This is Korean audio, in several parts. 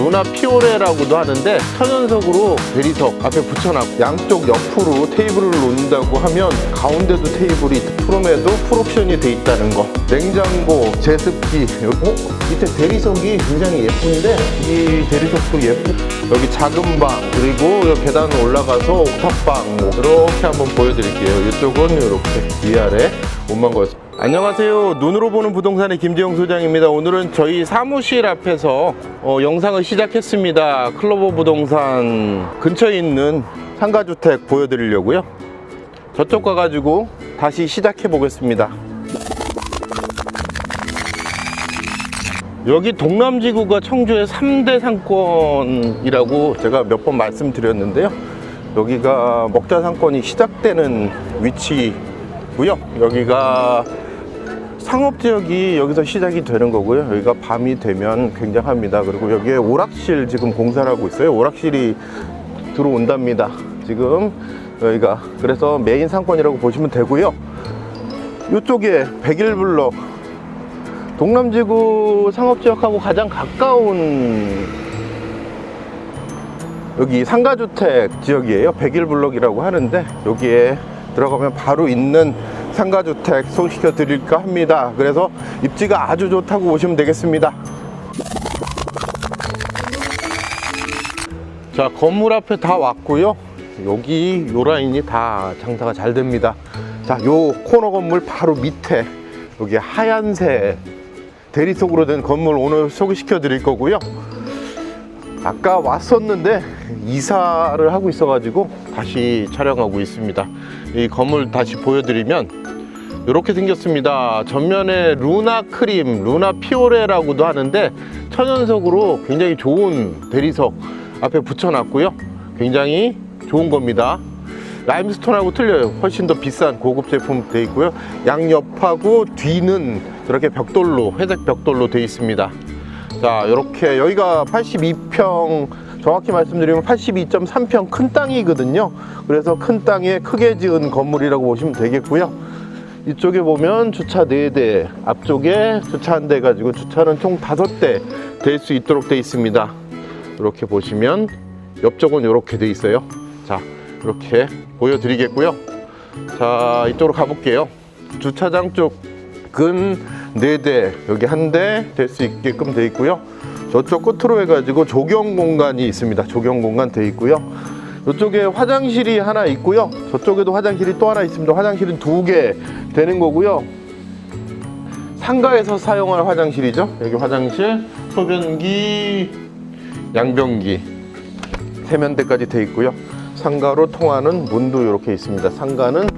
루나 피오레라고도 하는데 천연석으로 대리석 앞에 붙여놨고 양쪽 옆으로 테이블을 놓는다고 하면 가운데도 테이블이 프롬에도 풀옵션이 돼 있다는 거. 냉장고, 제습기. 어? 밑에 대리석이 굉장히 예쁜데 이 대리석도 예쁘. 여기 작은 방 그리고 계단 올라가서 옥탑방. 뭐 이렇게 한번 보여드릴게요. 이쪽은 이렇게 위아래 옷만 걸었습니다 안녕하세요. 눈으로 보는 부동산의 김재영 소장입니다. 오늘은 저희 사무실 앞에서 어, 영상을 시작했습니다. 클로버 부동산 근처에 있는 상가주택 보여드리려고요. 저쪽 가가지고 다시 시작해 보겠습니다. 여기 동남지구가 청주의 3대 상권이라고 제가 몇 번 말씀드렸는데요. 여기가 먹자 상권이 시작되는 위치고요. 여기가 상업지역이 여기서 시작이 되는 거고요. 여기가 밤이 되면 굉장합니다. 그리고 여기에 오락실 지금 공사를 하고 있어요. 오락실이 들어온답니다. 지금 여기가 그래서 메인 상권이라고 보시면 되고요. 이쪽에 백일블럭 동남지구 상업지역하고 가장 가까운 여기 상가주택 지역이에요. 백일블럭이라고 하는데 여기에 들어가면 바로 있는 상가주택 소개시켜 드릴까 합니다. 그래서 입지가 아주 좋다고 보시면 되겠습니다. 자, 건물 앞에 다 왔고요. 여기 요 라인이 다 장사가 잘 됩니다. 자, 요 코너 건물 바로 밑에 여기 하얀색 대리석으로 된 건물 오늘 소개시켜 드릴 거고요. 아까 왔었는데 이사를 하고 있어가지고 다시 촬영하고 있습니다. 이 건물 다시 보여드리면 이렇게 생겼습니다. 전면에 루나 크림, 루나 피오레라고도 하는데 천연석으로 굉장히 좋은 대리석 앞에 붙여놨고요. 굉장히 좋은 겁니다. 라임스톤하고 틀려요. 훨씬 더 비싼 고급 제품 돼 있고요. 양옆하고 뒤는 이렇게 벽돌로 회색 벽돌로 돼 있습니다. 자, 이렇게 여기가 82평 정확히 말씀드리면 82.3평 큰 땅이거든요. 그래서 큰 땅에 크게 지은 건물이라고 보시면 되겠고요. 이쪽에 보면 주차 4대, 앞쪽에 주차 한 대 가지고 주차는 총 5대 될 수 있도록 돼 있습니다. 이렇게 보시면 옆쪽은 이렇게 돼 있어요. 자, 이렇게 보여드리겠고요. 자, 이쪽으로 가볼게요. 주차장 쪽은 4대, 여기 한 대 될 수 있게끔 돼 있고요. 저쪽 끝으로 해가지고 조경 공간이 있습니다. 조경 공간 돼 있고요. 이쪽에 화장실이 하나 있고요. 저쪽에도 화장실이 또 하나 있습니다. 화장실은 두 개 되는 거고요. 상가에서 사용할 화장실이죠. 여기 화장실, 소변기, 양변기, 세면대까지 돼 있고요. 상가로 통하는 문도 이렇게 있습니다. 상가는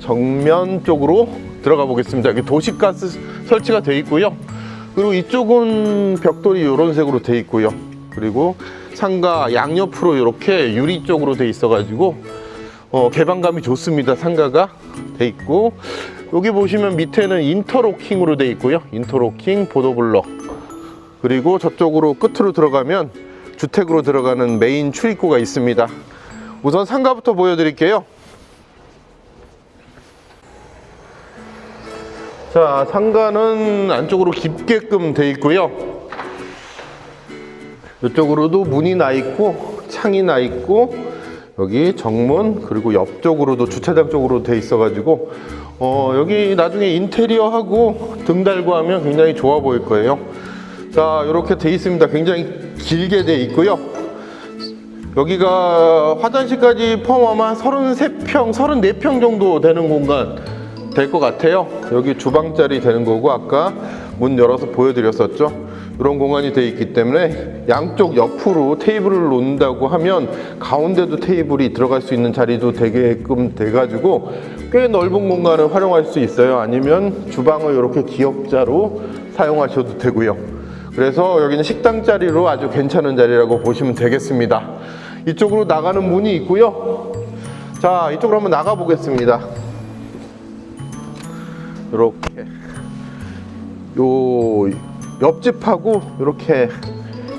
정면 쪽으로 들어가 보겠습니다. 여기 도시가스 설치가 돼 있고요. 그리고 이쪽은 벽돌이 이런 색으로 돼 있고요. 그리고 상가 양옆으로 이렇게 유리 쪽으로 돼 있어가지고 어, 개방감이 좋습니다. 상가가 돼 있고 여기 보시면 밑에는 인터로킹으로 돼 있고요. 인터로킹 보도블럭 그리고 저쪽으로 끝으로 들어가면 주택으로 들어가는 메인 출입구가 있습니다. 우선 상가부터 보여드릴게요. 자, 상가는 안쪽으로 깊게끔 돼 있고요. 이쪽으로도 문이 나 있고 창이 나 있고 여기 정문 그리고 옆쪽으로도 주차장 쪽으로 돼 있어 가지고 어, 여기 나중에 인테리어하고 등 달고 하면 굉장히 좋아 보일 거예요. 자, 이렇게 돼 있습니다. 굉장히 길게 돼 있고요. 여기가 화장실까지 포함하면 33평, 34평 정도 되는 공간 될 것 같아요. 여기 주방자리 되는 거고 아까 문 열어서 보여드렸었죠. 이런 공간이 되어 있기 때문에 양쪽 옆으로 테이블을 놓는다고 하면 가운데도 테이블이 들어갈 수 있는 자리도 되게끔 돼가지고 꽤 넓은 공간을 활용할 수 있어요. 아니면 주방을 이렇게 기역자로 사용하셔도 되고요. 그래서 여기는 식당 자리로 아주 괜찮은 자리라고 보시면 되겠습니다. 이쪽으로 나가는 문이 있고요. 자, 이쪽으로 한번 나가 보겠습니다. 이렇게 요 옆집하고 이렇게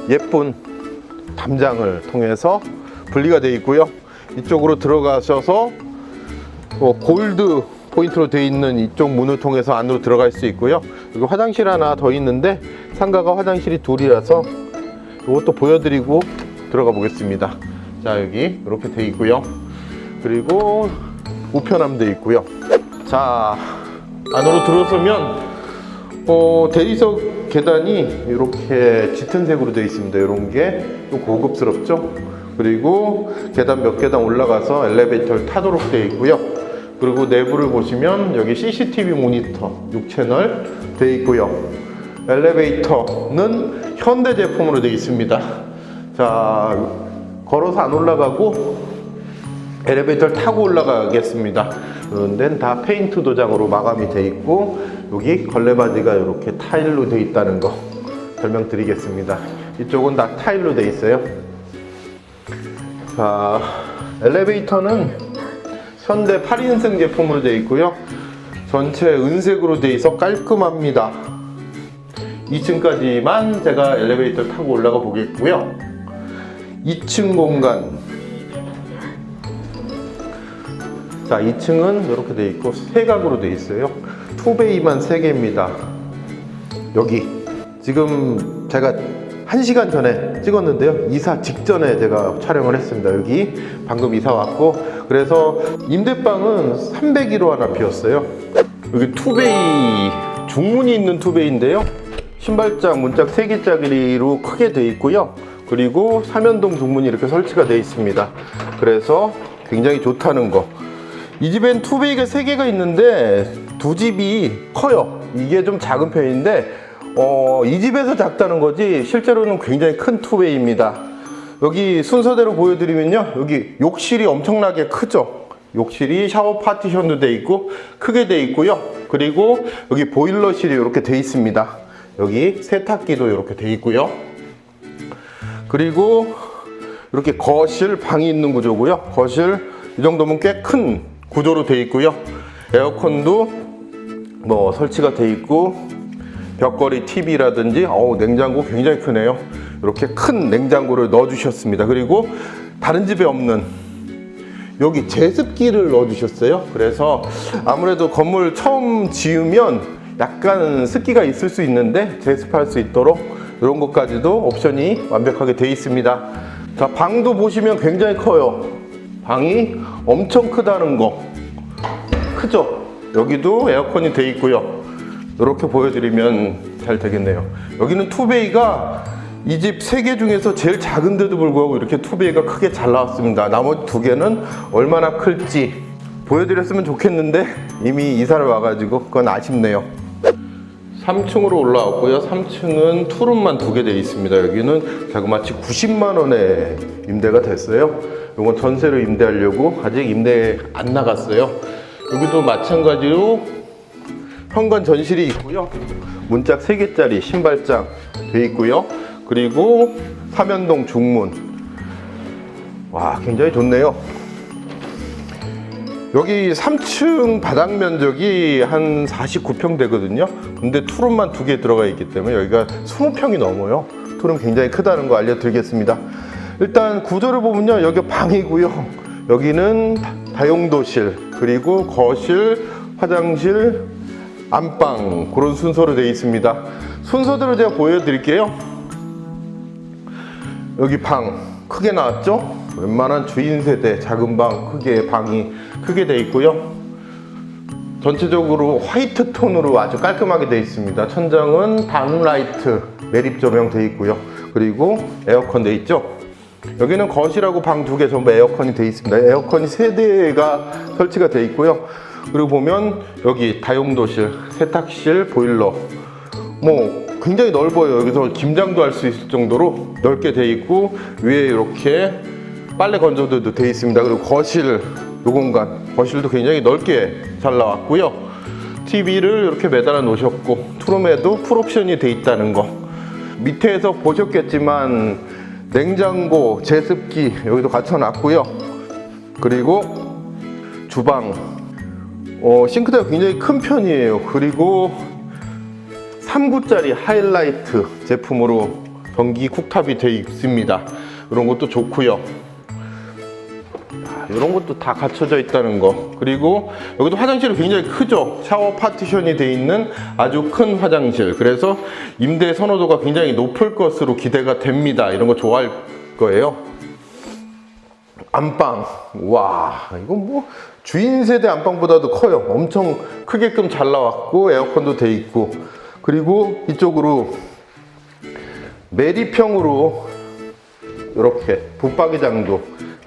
예쁜 담장을 통해서 분리가 되어 있고요. 이쪽으로 들어가셔서 어, 골드 포인트로 되어 있는 이쪽 문을 통해서 안으로 들어갈 수 있고요. 그리고 화장실 하나 더 있는데 상가가 화장실이 둘이라서 이것도 보여드리고 들어가 보겠습니다. 자 여기 이렇게 돼 있고요. 그리고 우편함도 있고요. 자 안으로 들어서면 어, 대리석 계단이 이렇게 짙은 색으로 되어 있습니다. 이런 게 좀 고급스럽죠. 그리고 계단 몇 계단 올라가서 엘리베이터를 타도록 되어 있고요. 그리고 내부를 보시면 여기 CCTV 모니터 6채널 되어 있고요. 엘리베이터는 현대 제품으로 되어 있습니다. 자, 걸어서 안 올라가고 엘리베이터를 타고 올라가겠습니다. 그런 데는 다 페인트 도장으로 마감이 돼 있고 여기 걸레바지가 이렇게 타일로 돼 있다는 거 설명드리겠습니다. 이쪽은 다 타일로 돼 있어요. 자, 엘리베이터는 현대 8인승 제품으로 되어 있고요. 전체 은색으로 되어 있어 깔끔합니다. 2층까지만 제가 엘리베이터 타고 올라가 보겠고요. 2층 공간 자, 2층은 이렇게 돼 있고 세각으로 돼 있어요. 투베이만 3개입니다. 여기 지금 제가 1시간 전에 찍었는데요. 이사 직전에 제가 촬영을 했습니다. 여기 방금 이사 왔고 그래서 임대방은 301호 하나 비었어요. 여기 투베이 중문이 있는 투베이인데요. 신발장 문짝 3개짜리로 크게 돼 있고요. 그리고 삼연동 중문이 이렇게 설치가 돼 있습니다. 그래서 굉장히 좋다는 거. 이 집엔 투베이가 세 개가 있는데 두 집이 커요. 이게 좀 작은 편인데 어, 이 집에서 작다는 거지 실제로는 굉장히 큰 투베이입니다. 여기 순서대로 보여드리면요. 여기 욕실이 엄청나게 크죠. 욕실이 샤워 파티션도 돼 있고 크게 돼 있고요. 그리고 여기 보일러실이 이렇게 돼 있습니다. 여기 세탁기도 이렇게 돼 있고요. 그리고 이렇게 거실 방이 있는 구조고요. 거실 이 정도면 꽤 큰 구조로 되어 있고요. 에어컨도 뭐 설치가 되어 있고 벽걸이 TV라든지 어우 냉장고 굉장히 크네요. 이렇게 큰 냉장고를 넣어 주셨습니다. 그리고 다른 집에 없는 여기 제습기를 넣어 주셨어요. 그래서 아무래도 건물 처음 지으면 약간 습기가 있을 수 있는데 제습할 수 있도록 이런 것까지도 옵션이 완벽하게 되어 있습니다. 자, 방도 보시면 굉장히 커요. 방이 엄청 크다는 거. 크죠? 여기도 에어컨이 되어 있고요. 이렇게 보여드리면 잘 되겠네요. 여기는 투베이가 이집세개 중에서 제일 작은데도 불구하고 이렇게 투베이가 크게 잘 나왔습니다. 나머지 두 개는 얼마나 클지 보여드렸으면 좋겠는데 이미 이사를 와가지고 그건 아쉽네요. 3층으로 올라왔고요. 3층은 투룸만 두개 되어 있습니다. 여기는 자그마치 90만 원에 임대가 됐어요. 이건 전세로 임대하려고 아직 임대 안 나갔어요. 여기도 마찬가지로 현관 전실이 있고요. 문짝 3개짜리 신발장 돼 있고요. 그리고 삼연동 중문. 와, 굉장히 좋네요. 여기 3층 바닥 면적이 한 49평 되거든요. 근데 투룸만 두 개 들어가 있기 때문에 여기가 20평이 넘어요. 투룸 굉장히 크다는 거 알려드리겠습니다. 일단 구조를 보면요. 여기 방이고요. 여기는 다용도실, 그리고 거실, 화장실, 안방 그런 순서로 되어 있습니다. 순서대로 제가 보여드릴게요. 여기 방 크게 나왔죠? 웬만한 주인 세대 작은 방 크게 방이 크게 돼 있고요. 전체적으로 화이트 톤으로 아주 깔끔하게 되어 있습니다. 천장은 다운라이트 매립 조명 되어 있고요. 그리고 에어컨 되어 있죠. 여기는 거실하고 방 두 개 전부 에어컨이 되어 있습니다. 에어컨이 세 대가 설치가 되어 있고요. 그리고 보면 여기 다용도실, 세탁실, 보일러 뭐 굉장히 넓어요. 여기서 김장도 할 수 있을 정도로 넓게 돼 있고 위에 이렇게 빨래 건조대도 돼 있습니다. 그리고 거실 요 공간 거실도 굉장히 넓게 잘 나왔고요. TV를 이렇게 매달아 놓으셨고 투룸에도 풀옵션이 돼 있다는 거. 밑에서 보셨겠지만 냉장고, 제습기 여기도 갖춰놨고요. 그리고 주방 어, 싱크대가 굉장히 큰 편이에요. 그리고 3구짜리 하이라이트 제품으로 전기 쿡탑이 되어 있습니다. 이런 것도 좋고요. 아, 이런 것도 다 갖춰져 있다는 거. 그리고 여기도 화장실이 굉장히 크죠? 샤워 파티션이 돼 있는 아주 큰 화장실. 그래서 임대 선호도가 굉장히 높을 것으로 기대가 됩니다. 이런 거 좋아할 거예요. 안방. 와 이건 뭐 주인 세대 안방보다도 커요. 엄청 크게끔 잘 나왔고 에어컨도 돼 있고. 그리고 이쪽으로 메리평으로 이렇게 붙박이장도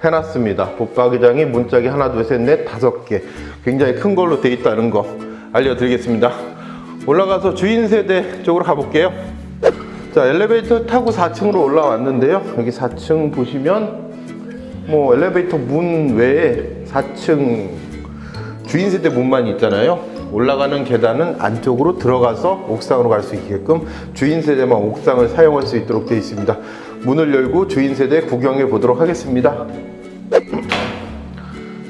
해놨습니다 붙박이장이 문짝이 하나 둘 셋 넷 다섯 개 굉장히 큰 걸로 돼 있다는 거 알려드리겠습니다 올라가서 주인 세대 쪽으로 가볼게요 자 엘리베이터 타고 4층으로 올라왔는데요 여기 4층 보시면 뭐 엘리베이터 문 외에 4층 주인 세대 문만 있잖아요. 올라가는 계단은 안쪽으로 들어가서 옥상으로 갈 수 있게끔 주인 세대만 옥상을 사용할 수 있도록 되어 있습니다. 문을 열고 주인 세대 구경해 보도록 하겠습니다.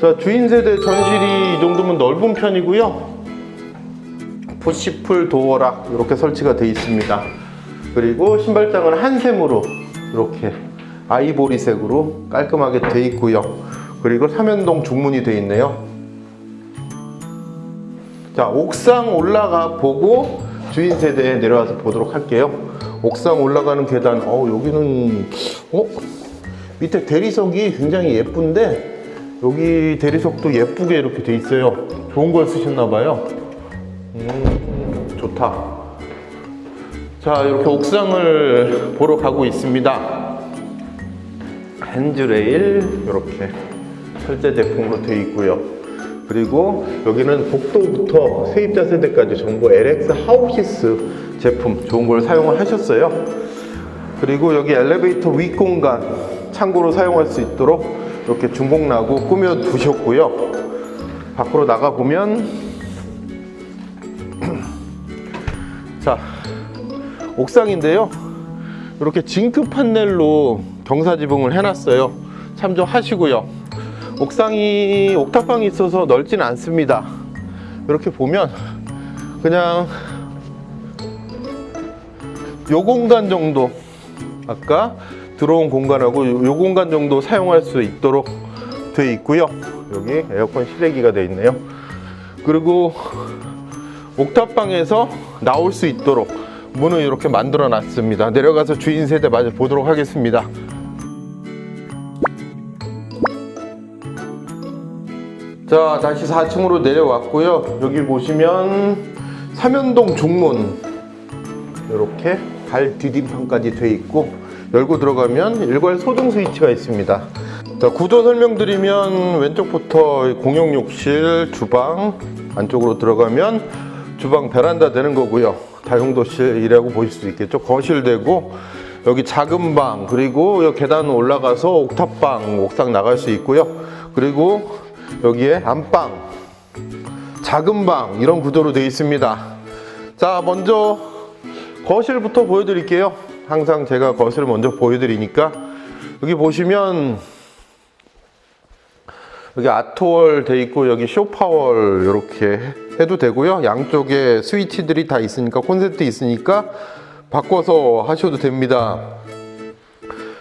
자, 주인 세대 전실이 이 정도면 넓은 편이고요. 푸시풀 도어락 이렇게 설치가 되어 있습니다. 그리고 신발장은 한샘으로 이렇게 아이보리색으로 깔끔하게 되어 있고요. 그리고 삼연동 중문이 되어 있네요. 자, 옥상 올라가 보고 주인 세대에 내려와서 보도록 할게요. 옥상 올라가는 계단, 어, 여기는, 어? 밑에 대리석이 굉장히 예쁜데, 여기 대리석도 예쁘게 이렇게 돼 있어요. 좋은 걸 쓰셨나봐요. 음, 좋다. 자, 이렇게 옥상을 보러 가고 있습니다. 핸즈레일, 이렇게 철제 제품으로 되어 있고요. 그리고 여기는 복도부터 세입자 세대까지 전부 LX 하우시스 제품 좋은 걸 사용을 하셨어요. 그리고 여기 엘리베이터 윗 공간 창고로 사용할 수 있도록 이렇게 중공나고 꾸며 두셨고요. 밖으로 나가 보면 자 옥상인데요. 이렇게 징크 판넬로 경사 지붕을 해놨어요. 참조하시고요. 옥상이 옥탑방이 있어서 넓지는 않습니다. 이렇게 보면 그냥 요 공간 정도 아까 들어온 공간하고 요, 요 공간 정도 사용할 수 있도록 되어 있고요. 여기 에어컨 실외기가 되어 있네요. 그리고 옥탑방에서 나올 수 있도록 문을 이렇게 만들어 놨습니다. 내려가서 주인 세대 마저 보도록 하겠습니다. 자, 다시 4층으로 내려왔고요. 여기 보시면 삼연동 중문 이렇게 발 디딤판까지 돼 있고 열고 들어가면 일괄 소등 스위치가 있습니다. 자, 구조 설명드리면 왼쪽부터 공용 욕실, 주방 안쪽으로 들어가면 주방 베란다 되는 거고요. 다용도실이라고 보실 수 있겠죠. 거실 되고 여기 작은 방 그리고 여기 계단 올라가서 옥탑방 옥상 나갈 수 있고요. 그리고 여기에 안방 작은 방 이런 구조로 되어 있습니다. 자 먼저 거실부터 보여드릴게요. 항상 제가 거실을 먼저 보여드리니까 여기 보시면 여기 아트월 돼 있고 여기 쇼파월 이렇게 해도 되고요. 양쪽에 스위치들이 다 있으니까 콘센트 있으니까 바꿔서 하셔도 됩니다.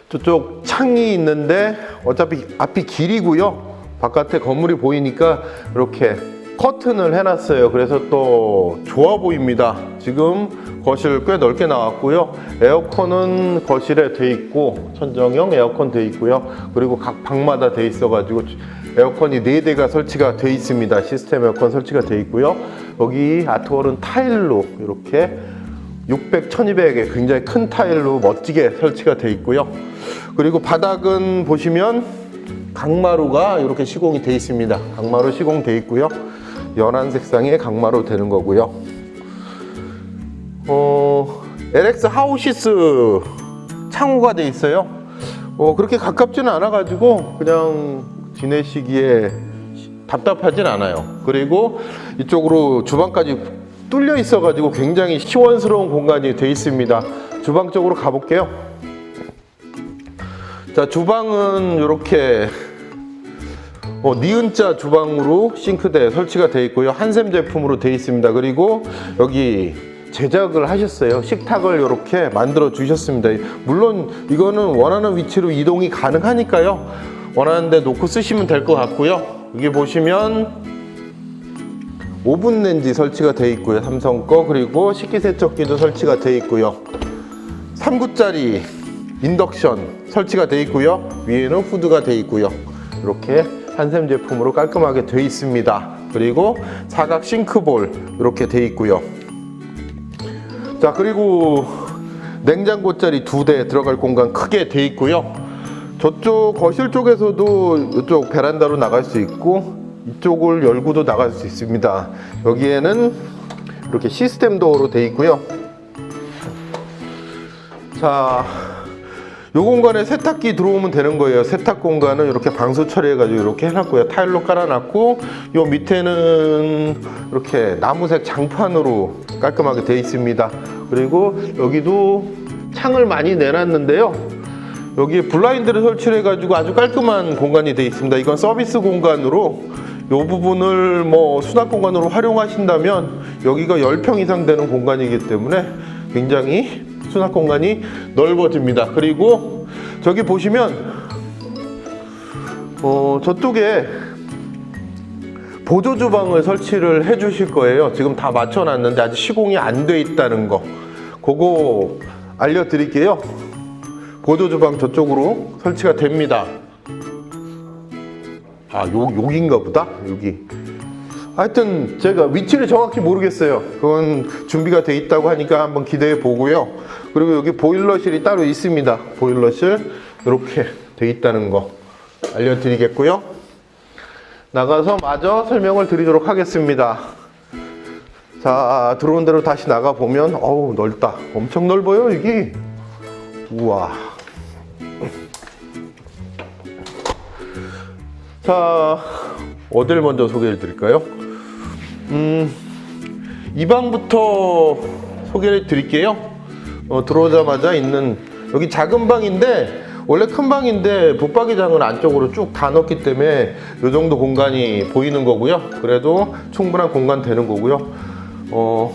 저쪽 창이 있는데 어차피 앞이 길이고요. 바깥에 건물이 보이니까 이렇게 커튼을 해놨어요. 그래서 또 좋아 보입니다. 지금 거실 꽤 넓게 나왔고요. 에어컨은 거실에 돼 있고 천정형 에어컨 돼 있고요. 그리고 각 방마다 돼 있어가지고 에어컨이 4대가 설치가 돼 있습니다. 시스템 에어컨 설치가 돼 있고요. 여기 아트월은 타일로 이렇게 600, 1200의 굉장히 큰 타일로 멋지게 설치가 돼 있고요. 그리고 바닥은 보시면 강마루가 이렇게 시공이 돼 있습니다. 강마루 시공돼 있고요. 연한 색상의 강마루 되는 거고요. 어, LX 하우시스 창호가 돼 있어요. 어, 그렇게 가깝지는 않아가지고 그냥 지내시기에 답답하진 않아요. 그리고 이쪽으로 주방까지 뚫려 있어가지고 굉장히 시원스러운 공간이 돼 있습니다. 주방 쪽으로 가볼게요. 자, 주방은 이렇게 어, 니은자 주방으로 싱크대 설치가 되어 있고요. 한샘 제품으로 되어 있습니다. 그리고 여기 제작을 하셨어요. 식탁을 이렇게 만들어 주셨습니다. 물론 이거는 원하는 위치로 이동이 가능하니까요. 원하는 데 놓고 쓰시면 될 것 같고요. 여기 보시면 오븐 렌지 설치가 되어 있고요. 삼성 거 그리고 식기세척기도 설치가 되어 있고요. 3구짜리 인덕션 설치가 되어 있고요. 위에는 후드가 되어 있고요. 이렇게 한샘 제품으로 깔끔하게 되어 있습니다. 그리고 사각 싱크볼 이렇게 되어 있고요. 자 그리고 냉장고 자리 두 대 들어갈 공간 크게 돼 있고요. 저쪽 거실 쪽에서도 이쪽 베란다로 나갈 수 있고 이쪽을 열고도 나갈 수 있습니다. 여기에는 이렇게 시스템 도어로 돼 있고요. 자, 요 공간에 세탁기 들어오면 되는 거예요. 세탁 공간은 이렇게 방수 처리해가지고 이렇게 해놨고요. 타일로 깔아놨고, 요 밑에는 이렇게 나무색 장판으로 깔끔하게 되어 있습니다. 그리고 여기도 창을 많이 내놨는데요. 여기에 블라인드를 설치를 해가지고 아주 깔끔한 공간이 되어 있습니다. 이건 서비스 공간으로 이 부분을 뭐 수납 공간으로 활용하신다면 여기가 10평 이상 되는 공간이기 때문에 굉장히 수납 공간이 넓어집니다. 그리고 저기 보시면 어, 저쪽에 보조 주방을 설치를 해 주실 거예요. 지금 다 맞춰 놨는데 아직 시공이 안 돼 있다는 거. 그거 알려 드릴게요. 보조 주방 저쪽으로 설치가 됩니다. 아, 요, 여기인가 보다. 여기. 하여튼 제가 위치를 정확히 모르겠어요. 그건 준비가 돼 있다고 하니까 한번 기대해 보고요. 그리고 여기 보일러실이 따로 있습니다. 보일러실 이렇게 돼 있다는 거 알려드리겠고요. 나가서 마저 설명을 드리도록 하겠습니다. 자, 들어온 대로 다시 나가 보면 어우 넓다. 엄청 넓어요, 여기. 우와. 자, 어딜 먼저 소개해 드릴까요? 음, 이 방부터 소개를 드릴게요. 어, 들어오자마자 있는 여기 작은 방인데 원래 큰 방인데 붙박이장을 안쪽으로 쭉 다 넣었기 때문에 이 정도 공간이 보이는 거고요. 그래도 충분한 공간 되는 거고요. 어,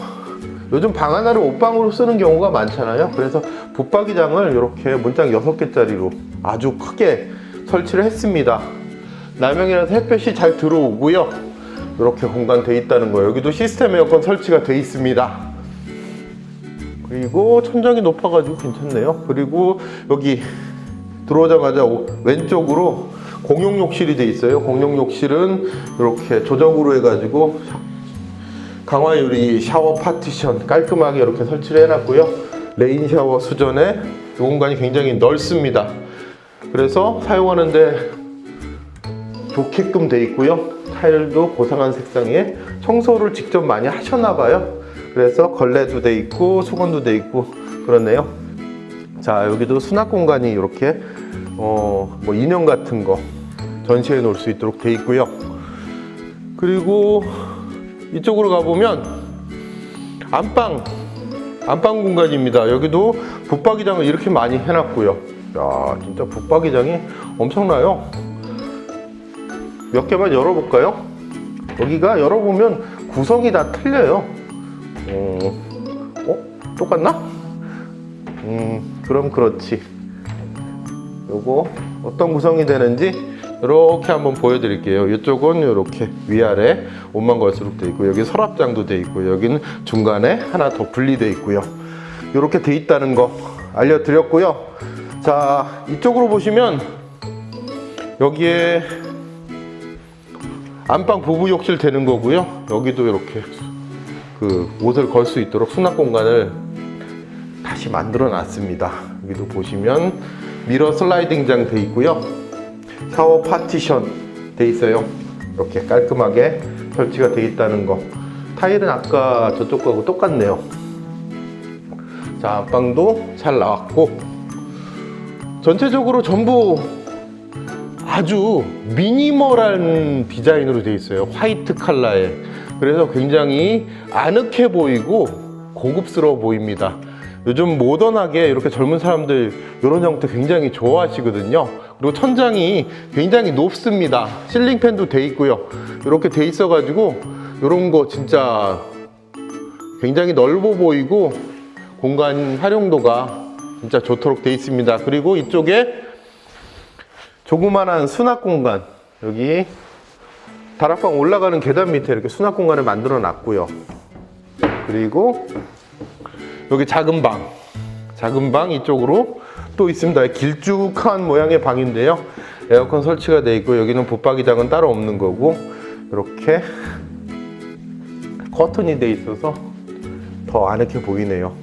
요즘 방 하나를 옷방으로 쓰는 경우가 많잖아요. 그래서 붙박이장을 이렇게 문짝 6개짜리로 아주 크게 설치를 했습니다. 남영이라서 햇볕이 잘 들어오고요. 이렇게 공간 돼 있다는 거예요. 여기도 시스템 에어컨 설치가 돼 있습니다. 그리고 천장이 높아가지고 괜찮네요. 그리고 여기 들어오자마자 오- 왼쪽으로 공용 욕실이 돼 있어요. 공용 욕실은 이렇게 조적으로 해가지고 강화 유리 샤워 파티션 깔끔하게 이렇게 설치를 해놨고요. 레인 샤워 수전에 이 공간이 굉장히 넓습니다. 그래서 사용하는데 좋게끔 돼 있고요. 타일도 고상한 색상에 청소를 직접 많이 하셨나 봐요. 그래서 걸레도 돼 있고 수건도 돼 있고 그렇네요. 자 여기도 수납 공간이 이렇게 어 뭐 인형 같은 거 전시해 놓을 수 있도록 돼 있고요. 그리고 이쪽으로 가보면 안방 안방 공간입니다. 여기도 붙박이장을 이렇게 많이 해놨고요. 야 진짜 붙박이장이 엄청나요. 몇 개만 열어볼까요? 여기가 열어보면 구성이 다 틀려요. 어, 어? 똑같나? 음, 그럼 그렇지. 요거 어떤 구성이 되는지 이렇게 한번 보여드릴게요. 이쪽은 이렇게 위아래 옷만 걸수록 돼 있고 여기 서랍장도 돼 있고 여기는 중간에 하나 더 분리돼 있고요. 이렇게 돼 있다는 거 알려드렸고요. 자 이쪽으로 보시면 여기에 안방 부부 욕실 되는 거고요. 여기도 이렇게 그 옷을 걸 수 있도록 수납 공간을 다시 만들어 놨습니다. 여기도 보시면 미러 슬라이딩장 돼 있고요. 샤워 파티션 돼 있어요. 이렇게 깔끔하게 설치가 돼 있다는 거. 타일은 아까 저쪽 거하고 똑같네요. 자, 안방도 잘 나왔고 전체적으로 전부 아주 미니멀한 디자인으로 되어 있어요. 화이트 컬러에. 그래서 굉장히 아늑해 보이고 고급스러워 보입니다. 요즘 모던하게 이렇게 젊은 사람들 이런 형태 굉장히 좋아하시거든요. 그리고 천장이 굉장히 높습니다. 실링팬도 돼 있고요. 이렇게 돼 있어가지고 이런 거 진짜 굉장히 넓어 보이고 공간 활용도가 진짜 좋도록 돼 있습니다. 그리고 이쪽에 조그만한 수납 공간 여기 다락방 올라가는 계단 밑에 이렇게 수납 공간을 만들어 놨고요. 그리고 여기 작은 방, 작은 방 이쪽으로 또 있습니다. 길쭉한 모양의 방인데요. 에어컨 설치가 되어 있고 여기는 붙박이장은 따로 없는 거고 이렇게 커튼이 돼 있어서 더 아늑해 보이네요.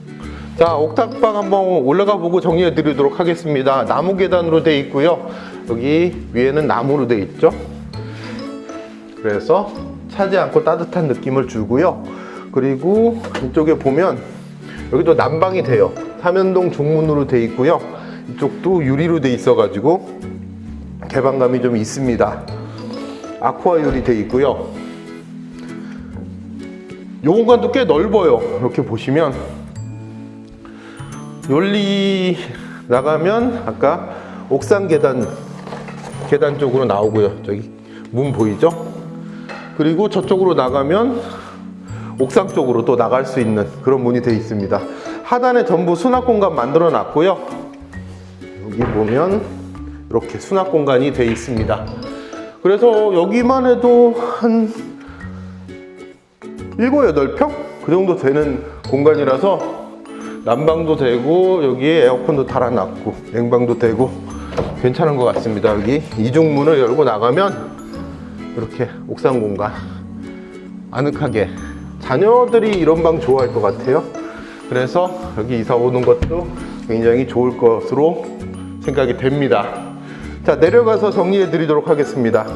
자, 옥탑방 한번 올라가 보고 정리해 드리도록 하겠습니다. 나무 계단으로 돼 있고요. 여기 위에는 나무로 돼 있죠. 그래서 차지 않고 따뜻한 느낌을 주고요. 그리고 이쪽에 보면 여기도 난방이 돼요. 삼연동 중문으로 돼 있고요. 이쪽도 유리로 돼 있어가지고 개방감이 좀 있습니다. 아쿠아 유리 돼 있고요. 요 공간도 꽤 넓어요. 이렇게 보시면 열리 나가면 아까 옥상 계단 계단 쪽으로 나오고요. 저기 문 보이죠? 그리고 저쪽으로 나가면 옥상 쪽으로 또 나갈 수 있는 그런 문이 되어 있습니다. 하단에 전부 수납 공간 만들어 놨고요. 여기 보면 이렇게 수납 공간이 되어 있습니다. 그래서 여기만 해도 한 7, 8평? 그 정도 되는 공간이라서 난방도 되고 여기에 에어컨도 달아놨고 냉방도 되고 괜찮은 것 같습니다. 여기 이중문을 열고 나가면 이렇게 옥상 공간 아늑하게 자녀들이 이런 방 좋아할 것 같아요. 그래서 여기 이사 오는 것도 굉장히 좋을 것으로 생각이 됩니다. 자, 내려가서 정리해 드리도록 하겠습니다.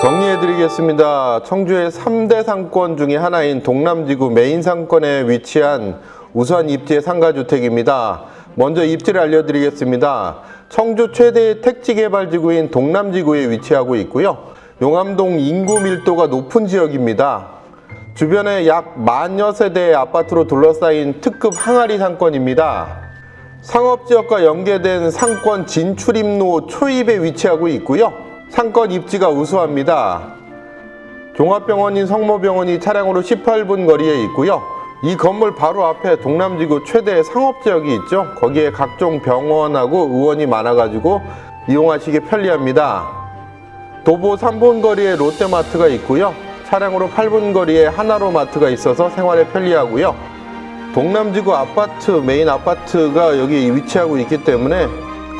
정리해 드리겠습니다. 청주의 3대 상권 중에 하나인 동남지구 메인 상권에 위치한 우수한 입지의 상가주택입니다. 먼저 입지를 알려드리겠습니다. 청주 최대의 택지 개발 지구인 동남 지구에 위치하고 있고요. 용암동 인구 밀도가 높은 지역입니다. 주변에 약 만여 세대의 아파트로 둘러싸인 특급 항아리 상권입니다. 상업지역과 연계된 상권 진출입로 초입에 위치하고 있고요. 상권 입지가 우수합니다. 종합병원인 성모병원이 차량으로 18분 거리에 있고요. 이 건물 바로 앞에 동남지구 최대 상업지역이 있죠. 거기에 각종 병원하고 의원이 많아가지고 이용하시기 편리합니다. 도보 3분 거리에 롯데마트가 있고요. 차량으로 8분 거리에 하나로마트가 있어서 생활에 편리하고요. 동남지구 아파트, 메인 아파트가 여기 위치하고 있기 때문에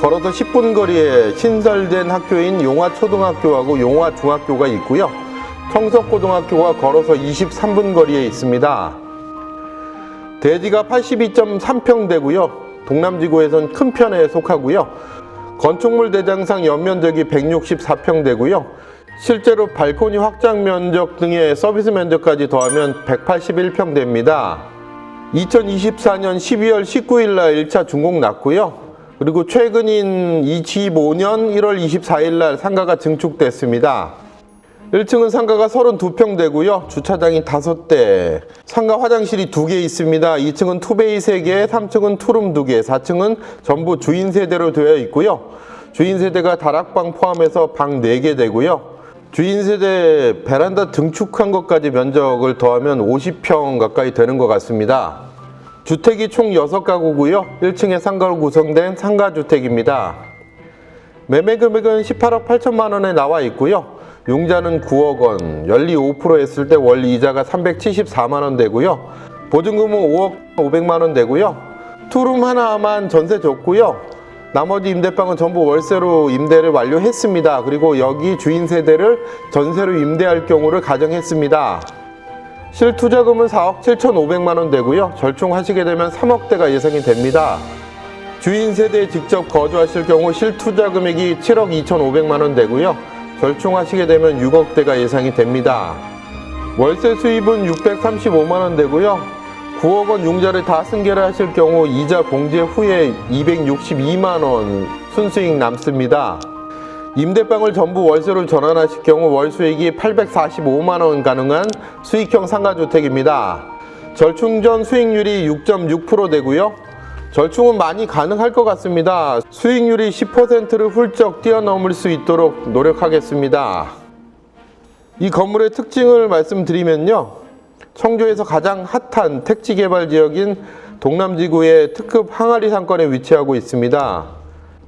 걸어서 10분 거리에 신설된 학교인 용화초등학교하고 용화중학교가 있고요. 청석고등학교가 걸어서 23분 거리에 있습니다. 대지가 82.3평 되고요. 동남지구에선 큰 편에 속하고요. 건축물 대장상 연면적이 164평 되고요. 실제로 발코니 확장 면적 등의 서비스 면적까지 더하면 181평 됩니다. 2024년 12월 19일 날 1차 준공 났고요. 그리고 최근인 25년 1월 24일 날 상가가 증축됐습니다. 1층은 상가가 32평 되고요. 주차장이 5대, 상가 화장실이 2개 있습니다. 2층은 투베이 3개, 3층은 투룸 2개, 4층은 전부 주인 세대로 되어 있고요. 주인 세대가 다락방 포함해서 방 4개 되고요. 주인 세대 베란다 등축한 것까지 면적을 더하면 50평 가까이 되는 것 같습니다. 주택이 총 6가구고요. 1층에 상가로 구성된 상가주택입니다. 매매 금액은 18억 8천만 원에 나와 있고요. 융자는 9억 원, 연리 5% 했을 때 월 이자가 374만 원 되고요. 보증금은 5억 500만 원 되고요. 투룸 하나만 전세 줬고요. 나머지 임대방은 전부 월세로 임대를 완료했습니다. 그리고 여기 주인 세대를 전세로 임대할 경우를 가정했습니다. 실투자금은 4억 7천5백만 원 되고요. 절충하시게 되면 3억대가 예상이 됩니다. 주인 세대에 직접 거주하실 경우 실투자 금액이 7억 2천5백만 원 되고요. 절충하시게 되면 6억대가 예상이 됩니다. 월세 수입은 635만 원 되고요. 9억 원 융자를 다 승계를 하실 경우 이자 공제 후에 262만 원 순수익 남습니다. 임대방을 전부 월세로 전환하실 경우 월 수익이 845만 원 가능한 수익형 상가주택입니다. 절충 전 수익률이 6.6% 되고요. 절충은 많이 가능할 것 같습니다. 수익률이 10%를 훌쩍 뛰어넘을 수 있도록 노력하겠습니다. 이 건물의 특징을 말씀드리면요. 청주에서 가장 핫한 택지 개발 지역인 동남지구의 특급 항아리 상권에 위치하고 있습니다.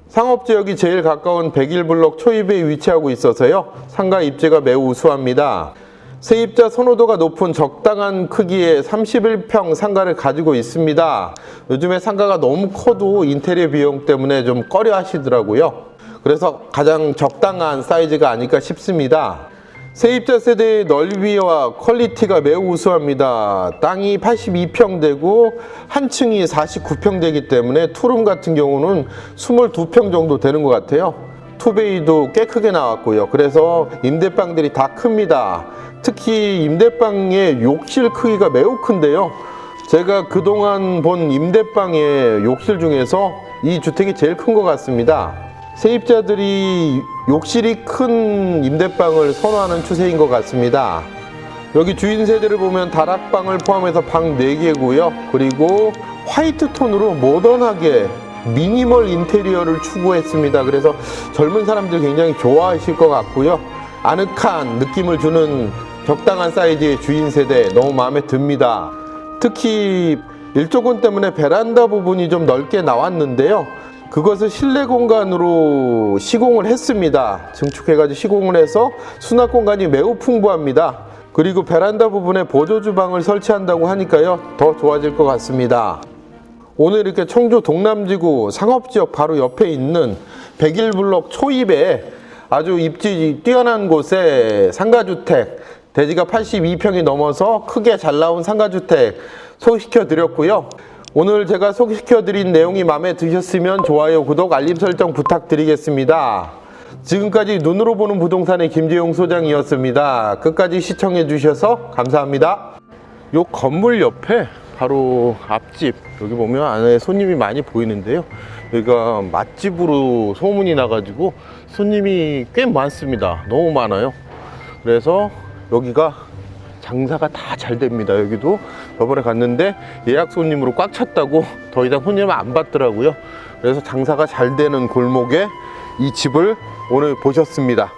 상업 지역이 제일 가까운 백일블록 초입에 위치하고 있어서요. 상가 입지가 매우 우수합니다. 세입자 선호도가 높은 적당한 크기의 31평 상가를 가지고 있습니다. 요즘에 상가가 너무 커도 인테리어 비용 때문에 좀 꺼려 하시더라고요. 그래서 가장 적당한 사이즈가 아닐까 싶습니다. 세입자 세대의 넓이와 퀄리티가 매우 우수합니다. 땅이 82평 되고 한 층이 49평 되기 때문에 투룸 같은 경우는 22평 정도 되는 것 같아요. 투베이도 꽤 크게 나왔고요. 그래서 임대방들이 다 큽니다. 특히 임대방의 욕실 크기가 매우 큰데요. 제가 그동안 본 임대방의 욕실 중에서 이 주택이 제일 큰 것 같습니다. 세입자들이 욕실이 큰 임대방을 선호하는 추세인 것 같습니다. 여기 주인 세대를 보면 다락방을 포함해서 방 4개고요. 그리고 화이트 톤으로 모던하게 미니멀 인테리어를 추구했습니다. 그래서 젊은 사람들 굉장히 좋아하실 것 같고요. 아늑한 느낌을 주는 적당한 사이즈의 주인 세대 너무 마음에 듭니다. 특히 일조군 때문에 베란다 부분이 좀 넓게 나왔는데요. 그것을 실내 공간으로 시공을 했습니다. 증축해가지고 시공을 해서 수납 공간이 매우 풍부합니다. 그리고 베란다 부분에 보조 주방을 설치한다고 하니까요. 더 좋아질 것 같습니다. 오늘 이렇게 청주 동남지구 상업지역 바로 옆에 있는 백일블록 초입에 아주 입지 뛰어난 곳에 상가주택 대지가 82평이 넘어서 크게 잘 나온 상가주택 소개시켜 드렸고요. 오늘 제가 소개시켜 드린 내용이 마음에 드셨으면 좋아요, 구독, 알림 설정 부탁드리겠습니다. 지금까지 눈으로 보는 부동산의 김재용 소장이었습니다. 끝까지 시청해 주셔서 감사합니다. 요 건물 옆에 바로 앞집 여기 보면 안에 손님이 많이 보이는데요 여기가 맛집으로 소문이 나가지고 손님이 꽤 많습니다 너무 많아요 그래서 여기가 장사가 다 잘 됩니다. 여기도 저번에 갔는데 예약 손님으로 꽉 찼다고 더 이상 손님 안 받더라고요. 그래서 장사가 잘 되는 골목에 이 집을 오늘 보셨습니다